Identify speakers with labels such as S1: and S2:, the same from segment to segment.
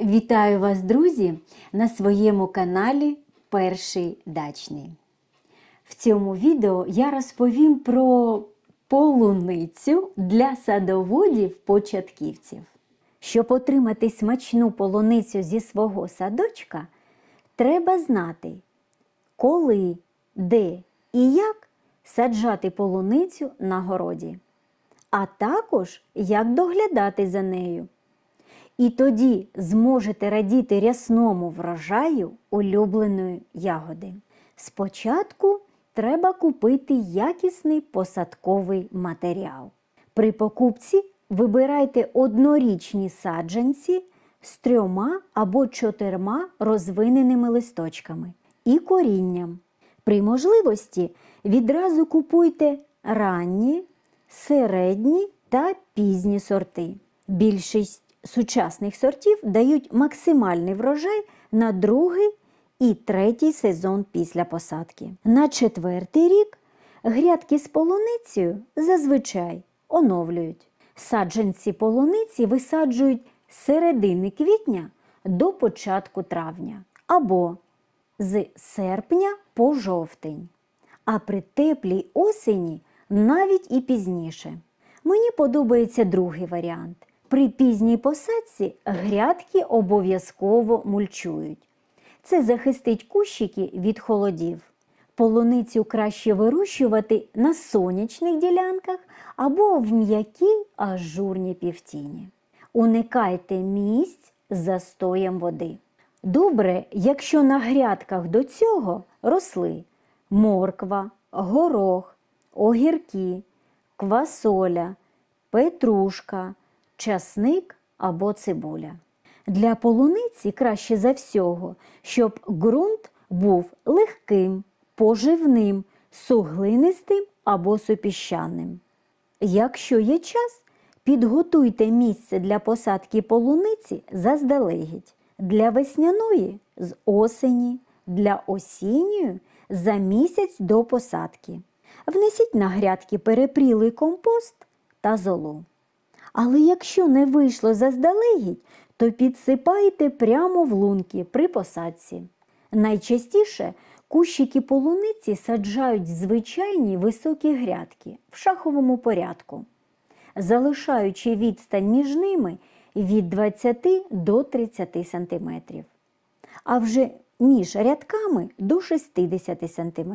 S1: Вітаю вас, друзі, на своєму каналі Перший дачний. В цьому відео я розповім про полуницю для садоводів-початківців. Щоб отримати смачну полуницю зі свого садочка, треба знати, коли, де і як саджати полуницю на городі, а також як доглядати за нею. І тоді зможете радіти рясному врожаю улюбленої ягоди. Спочатку треба купити якісний посадковий матеріал. При покупці вибирайте однорічні саджанці з трьома або чотирма розвиненими листочками і корінням. При можливості відразу купуйте ранні, середні та пізні сорти. Більшість сучасних сортів дають максимальний врожай на другий і третій сезон після посадки. На четвертий рік грядки з полуницею зазвичай оновлюють. Саджанці полуниці висаджують з середини квітня до початку травня або з серпня по жовтень, а при теплій осені навіть і пізніше. Мені подобається другий варіант. При пізній посадці грядки обов'язково мульчують. Це захистить кущики від холодів. Полуницю краще вирощувати на сонячних ділянках або в м'якій ажурній півтіні. Уникайте місць з застоєм води. Добре, якщо на грядках до цього росли морква, горох, огірки, квасоля, петрушка, часник або цибуля. Для полуниці краще за всього, щоб ґрунт був легким, поживним, суглинистим або супіщаним. Якщо є час, підготуйте місце для посадки полуниці заздалегідь. Для весняної з осені, для осінньої за місяць до посадки. Внесіть на грядки перепрілий компост та золу. Але якщо не вийшло заздалегідь, то підсипайте прямо в лунки при посадці. Найчастіше кущики полуниці саджають звичайні високі грядки в шаховому порядку, залишаючи відстань між ними від 20 до 30 см, а вже між рядками до 60 см.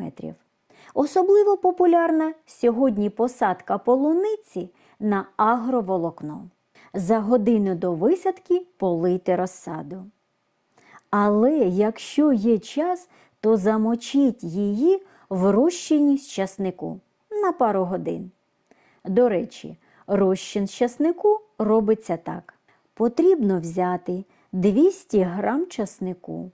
S1: Особливо популярна сьогодні посадка полуниці на агроволокно. За годину до висадки полийте розсаду. Але якщо є час, то замочіть її в розчині з часнику на пару годин. До речі, розчин з часнику робиться так. Потрібно взяти 200 г часнику,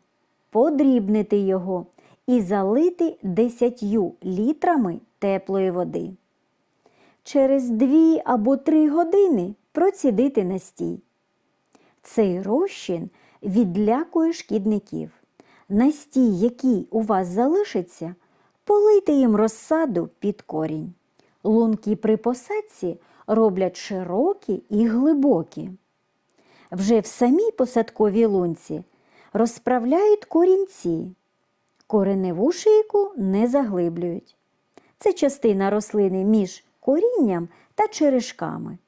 S1: подрібнити його і залити 10 літрами теплої води. Через 2 або 3 години процідити настій. Цей розчин відлякує шкідників. Настій, який у вас залишиться, полийте їм розсаду під корінь. Лунки при посадці роблять широкі і глибокі. Вже в самій посадковій лунці розправляють корінці. Кореневу шийку не заглиблюють. Це частина рослини між корінням та черешками.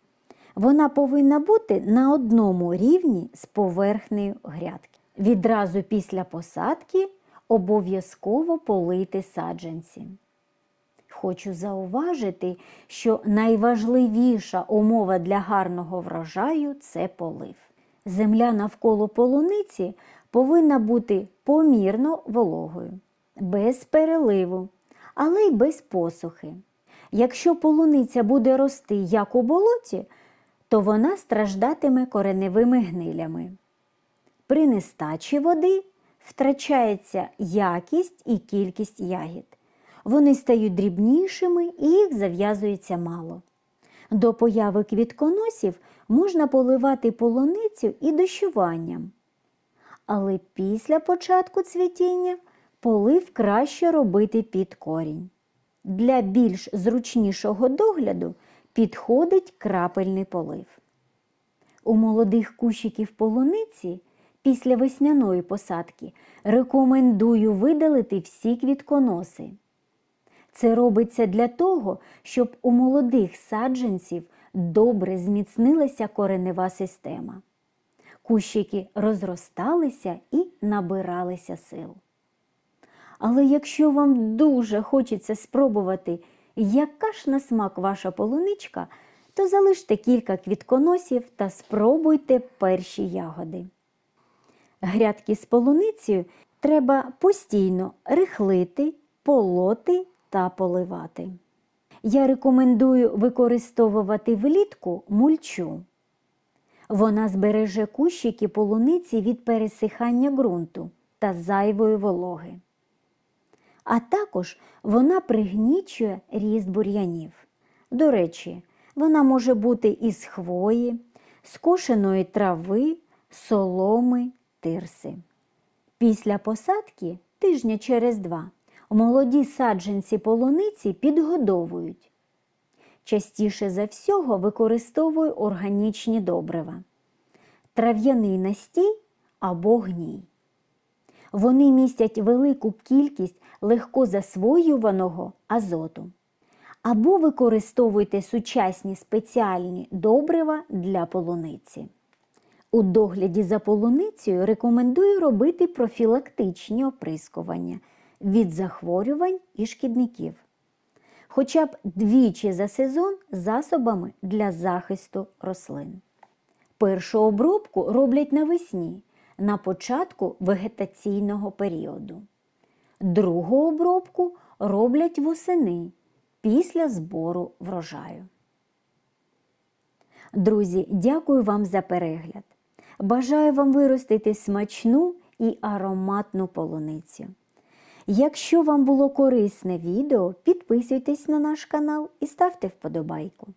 S1: Вона повинна бути на одному рівні з поверхнею грядки. Відразу після посадки обов'язково полити саджанці. Хочу зауважити, що найважливіша умова для гарного врожаю це полив. Земля навколо полуниці повинна бути помірно вологою, без переливу, але й без посухи. Якщо полуниця буде рости як у болоті, то вона страждатиме кореневими гнилями. При нестачі води втрачається якість і кількість ягід. Вони стають дрібнішими і їх зав'язується мало. До появи квітконосів можна поливати полуницю і дощуванням. Але після початку цвітіння полив краще робити під корінь. Для більш зручнішого догляду підходить крапельний полив. У молодих кущиків полуниці після весняної посадки рекомендую видалити всі квітконоси. Це робиться для того, щоб у молодих саджанців добре зміцнилася коренева система. Кущики розросталися і набиралися сил. Але якщо вам дуже хочеться спробувати, яка ж на смак ваша полуничка, то залиште кілька квітконосів та спробуйте перші ягоди. Грядки з полуницею треба постійно рихлити, полоти та поливати. Я рекомендую використовувати влітку мульчу. Вона збереже кущики полуниці від пересихання ґрунту та зайвої вологи. А також вона пригнічує ріст бур'янів. До речі, вона може бути із хвої, скошеної трави, соломи, тирси. Після посадки тижня через два молоді саджанці полуниці підгодовують. Частіше за всього використовую органічні добрива, трав'яний настій або гній. Вони містять велику кількість легко засвоюваного азоту. Або використовуйте сучасні спеціальні добрива для полуниці. У догляді за полуницею рекомендую робити профілактичні оприскування від захворювань і шкідників. Хоча б двічі за сезон засобами для захисту рослин. Першу обробку роблять навесні, на початку вегетаційного періоду. Другу обробку роблять восени після збору врожаю. Друзі, дякую вам за перегляд. Бажаю вам виростити смачну і ароматну полуницю. Якщо вам було корисне відео, підписуйтесь на наш канал і ставте вподобайку.